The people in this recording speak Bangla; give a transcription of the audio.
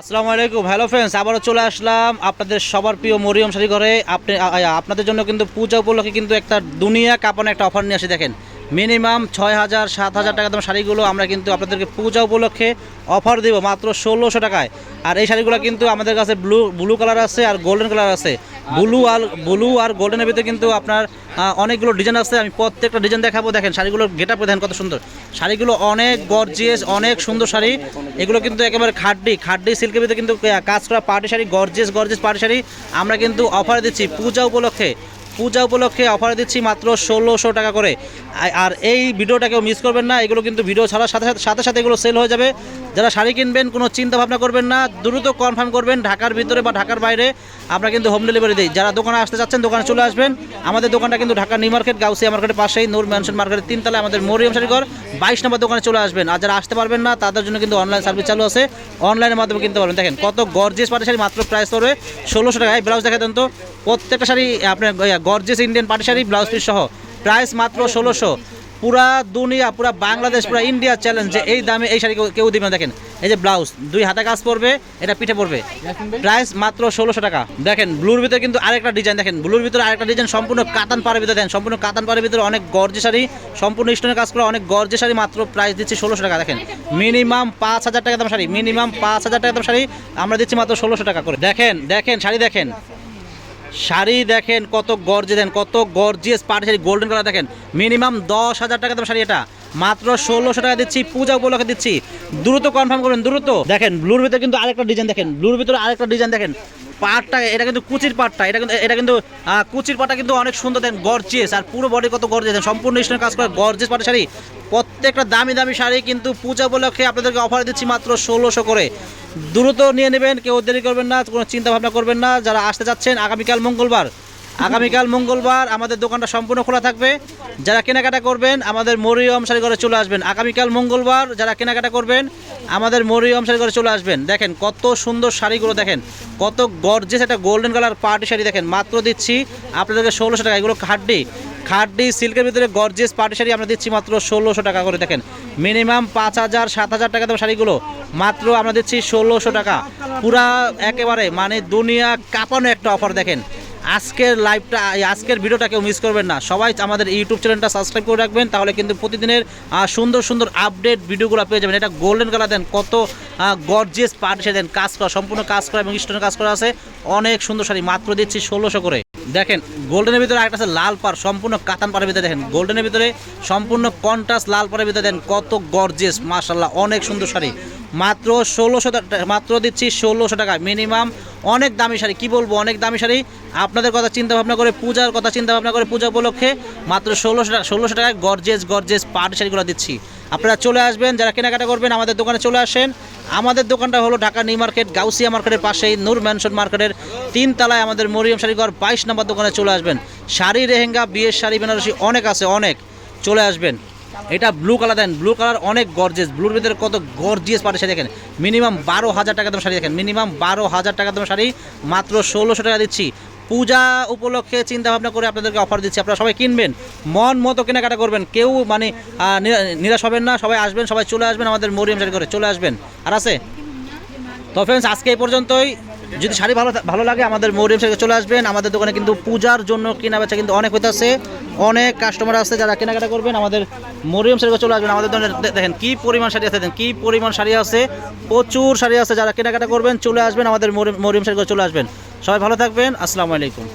আসসালামু আলাইকুম। হ্যালো ফ্রেন্ডস আবারও চলে আসলাম আপনাদের সবার প্রিয় মরিয়ম শাড়ি ঘরে। আপনি আপনাদের জন্য কিন্তু পূজা উপলক্ষে কিন্তু একটা দুনিয়া কাপানো একটা অফার নিয়ে আসি, দেখেন। মিনিমাম ছয় হাজার, সাত হাজার টাকা দাম শাড়িগুলো আমরা কিন্তু আপনাদেরকে পূজা উপলক্ষে অফার দেব মাত্র ষোলোশো টাকায়। আর এই শাড়িগুলো কিন্তু আমাদের কাছে ব্লু ব্লু কালার আছে আর গোল্ডেন কালার আছে। ব্লু আর ব্লু আর গোল্ডেনের ভিতরে কিন্তু আপনার অনেকগুলো ডিজাইন আছে। আমি প্রত্যেকটা ডিজাইন দেখাবো। দেখেন শাড়িগুলোর গেট আপ দেখেন কত সুন্দর। শাড়িগুলো অনেক গর্জিয়াস অনেক সুন্দর শাড়ি। এগুলো কিন্তু একেবারে খাড্ডি খাড্ডি সিল্কের ভিতরে কিন্তু কাজ করা party sari gorgeous gorgeous party sari আমরা কিন্তু অফার দিচ্ছি পূজা উপলক্ষে। পূজা উপলক্ষে অফার দিচ্ছি মাত্র ষোলোশো টাকা করে। আর এই ভিডিওটা কেউ মিস করবেন না, এগুলো কিন্তু ভিডিও ছাড়ার সাথে সাথে সাথে সাথে এগুলো সেল হয়ে যাবে। যারা শাড়ি কিনবেন, কোনো চিন্তা ভাবনা করবেন না, দ্রুত কনফার্ম করবেন ঢাকার ভিতরে বা ঢাকার বাইরে। আমরা কিন্তু হোম ডেলিভারি দিই। যারা দোকানে আসতে চাচ্ছেন, দোকানে চলে আসবেন। আমাদের দোকানটা কিন্তু ঢাকা নিউ মার্কেট গাউসিয়া মার্কেটের পাশেই, নূর ম্যানশন মার্কেটের তিনতলায় আমাদের মরিয়ম শাড়িঘর বাইশ নম্বর দোকানে চলে আসবেন। আর যারা আসতে পারবেন না, তাদের জন্য কিন্তু অনলাইন সার্ভিস চালু আছে। অনলাইনের মাধ্যমে কিনতে পারবেন। দেখেন, কত গর্জিয়াস পাটি শাড়ি মাত্র প্রাইস পড়বে। ষোলোশো টাকায় ব্লাউজ দেখা দেন তো। প্রত্যেকটা শাড়ি আপনার gorgeous Indian party sari blouse piece সহ প্রাইস মাত্র ষোলোশো। পুরা দুনিয়া, পুরা বাংলাদেশ, পুরা ইন্ডিয়া চ্যালেঞ্জ যে এই দামে এই শাড়ি কেউ- দিবে দেখেন, এই যে ব্লাউজ, দুই হাতে কাজ পড়বে, এটা পিঠে পড়বে। প্রাইস মাত্র ষোলোশো টাকা। দেখেন, ব্লুর ভিতরে কিন্তু আরেকটা ডিজাইন দেখেন, ব্লুর ভিতরে আরেকটা ডিজাইন সম্পূর্ণ কাতান পাড়ের ভিতরে দেখেন, সম্পূর্ণ কাতান পাড়ের ভিতরে অনেক গর্জে শাড়ি, সম্পূর্ণ স্টোনের কাজ করা অনেক গর্জে শাড়ি, মাত্র প্রাইস দিচ্ছি ষোলোশো টাকা। দেখেন মিনিমাম পাঁচ হাজার টাকা দাম শাড়ি মিনিমাম পাঁচ হাজার টাকা দাম শাড়ি, আমরা দিচ্ছি মাত্র ষোলোশো টাকা করে। দেখেন দেখেন, শাড়ি দেখেন। শাড়ি দেখেন কত গর্জে দেন কত gorgeous party sari golden colour দেখেন। মিনিমাম দশ হাজার টাকা দাম শাড়ি এটা। মাত্র ষোলোশো টাকা দিচ্ছি, পূজা উপলক্ষে দিচ্ছি। দ্রুত কনফার্ম করবেন, দ্রুত। দেখেন ব্লুর ভিতরে কিন্তু আরেকটা ডিজাইন দেখেন। ব্লুর ভিতরে আরেকটা ডিজাইন দেখেন। পাটটা, এটা কিন্তু কুচির পাটটা, এটা কিন্তু এটা কিন্তু কুচির পাটটা কিন্তু অনেক সুন্দর দেন গর্জিয়াস আর পুরো বডি কত গর্জিয়াস সম্পূর্ণ স্টোনের কাজ করে গর্জিয়াস পাটের শাড়ি। প্রত্যেকটা দামি দামি শাড়ি কিন্তু পূজা উপলক্ষে আপনাদেরকে অফার দিচ্ছি মাত্র ষোলোশো করে। দ্রুত নিয়ে নেবেন, কেউ দেরি করবেন না, কোনো চিন্তা ভাবনা করবেন না। যারা আসতে যাচ্ছেন, আগামীকাল মঙ্গলবার আগামীকাল মঙ্গলবার আমাদের দোকানটা সম্পূর্ণ খোলা থাকবে। যারা কেনাকাটা করবেন, আমাদের মরিয়ম ঘরে চলে আসবেন। আগামীকাল মঙ্গলবার যারা কেনাকাটা করবেন, আমাদের মরিয়ম ঘরে চলে আসবেন। দেখেন কত সুন্দর শাড়িগুলো দেখেন, কত গর্জেস একটা গোল্ডেন কালার পার্টি শাড়ি দেখেন। মাত্র দিচ্ছি আপনাদেরকে ষোলোশো টাকা। এগুলো খাড্ডি খাড্ডি সিল্কের ভিতরে গর্জেস পার্টি শাড়ি আমরা দিচ্ছি মাত্র ষোলোশো টাকা করে। দেখেন মিনিমাম পাঁচ হাজার, সাত হাজার টাকা দাম শাড়িগুলো। মাত্র আমরা দিচ্ছি ষোলোশো টাকা। পুরা একেবারে মানে দুনিয়া কাঁপানো একটা অফার দেখেন। আজকের লাইভটা আজকের ভিডিওটা কেউ মিস করবেন না। সবাই আমাদের ইউটিউব চ্যানেলটা সাবস্ক্রাইব করে রাখবেন, তাহলে কিন্তু প্রতিদিনের সুন্দর সুন্দর আপডেট ভিডিওগুলো পেয়ে যাবেন। এটা গোল্ডেন কালার দেন, কত গর্জিয়াস পার্ট সে দেন। কাজ করা, সম্পূর্ণ কাজ করা এবং স্টোনের কাজ করা আছে। অনেক সুন্দর শাড়ি, মাত্র দিচ্ছি ষোলোশো করে। দেখেন গোল্ডেনের ভিতরে আরেকটা আছে লাল পার সম্পূর্ণ কাতান পাড়ের ভিতরে দেখেন। গোল্ডেনের ভিতরে সম্পূর্ণ কন্ট্রাস্ট লাল পাড়ের ভিতরে দেন কত গর্জিয়াস মাশাল্লাহ অনেক সুন্দর শাড়ি। মাত্র ষোলোশো মাত্র দিচ্ছি ষোলোশো টাকা মিনিমাম অনেক দামি শাড়ি। কি বলব, অনেক দামি শাড়ি। আপনাদের কথা চিন্তা ভাবনা করে, পূজার কথা চিন্তা ভাবনা করে পূজা উপলক্ষে মাত্র ষোলোশো টাকা, ষোলোশো টাকায় গর্জেস গর্জেস পাট শাড়িগুলো দিচ্ছি। আপনারা চলে আসবেন, যারা কেনাকাটা করবেন, আমাদের দোকানে চলে আসেন। আমাদের দোকানটা হলো ঢাকা নিউ মার্কেট, গাউসিয়া মার্কেটের পাশেই, নূর ম্যানশন মার্কেটের তিন তলায় আমাদের মরিয়ম শাড়িঘর বাইশ নম্বর দোকানে চলে আসবেন। শাড়ি রেহেঙ্গা বিয়ের শাড়ি, বেনারসি, অনেক আছে, অনেক। চলে আসবেন। এটা ব্লু কালার দেন ব্লু কালার অনেক গর্জেস ব্লুর ভিতরে কত গর্জিয়াস পাটে শাড়ি দেখেন। মিনিমাম বারো হাজার টাকা দাম শাড়ি দেখেন মিনিমাম বারো হাজার টাকা দাম শাড়ি, মাত্র ষোলোশো টাকা দিচ্ছি। পূজা উপলক্ষে চিন্তা ভাবনা করে আপনাদেরকে অফার দিচ্ছি। আপনারা সবাই কিনবেন, মন মতো কেনাকাটা করবেন। কেউ মানে নিরাশ হবেন না, সবাই আসবেন, সবাই চলে আসবেন, আমাদের মরিয়ম শাড়ি করে চলে আসবেন। আর আছে? তো ফ্রেন্ডস আজকে এই পর্যন্তই। যদি শাড়ি ভালো ভালো লাগে, আমাদের মরিয়ম শাড়ি চলে আসবেন। আমাদের দোকানে কিন্তু পূজার জন্য কেনা বেচা কিন্তু অনেক হইতেছে। অনেক কাস্টমার আছে যারা কেনাকাটা করবেন। আমাদের মরিয়ম শাড়ি চলে আসবেন। আমাদের দোকানে দেখেন কি পরিমাণ শাড়ি আছে কি পরিমাণ শাড়ি আছে। প্রচুর শাড়ি আছে, যারা কেনাকাটা করবেন, চলে আসবেন আমাদের মরিয়ম শাড়ি চলে আসবেন। সবাই ভালো থাকবেন, আসসালামু আলাইকুম।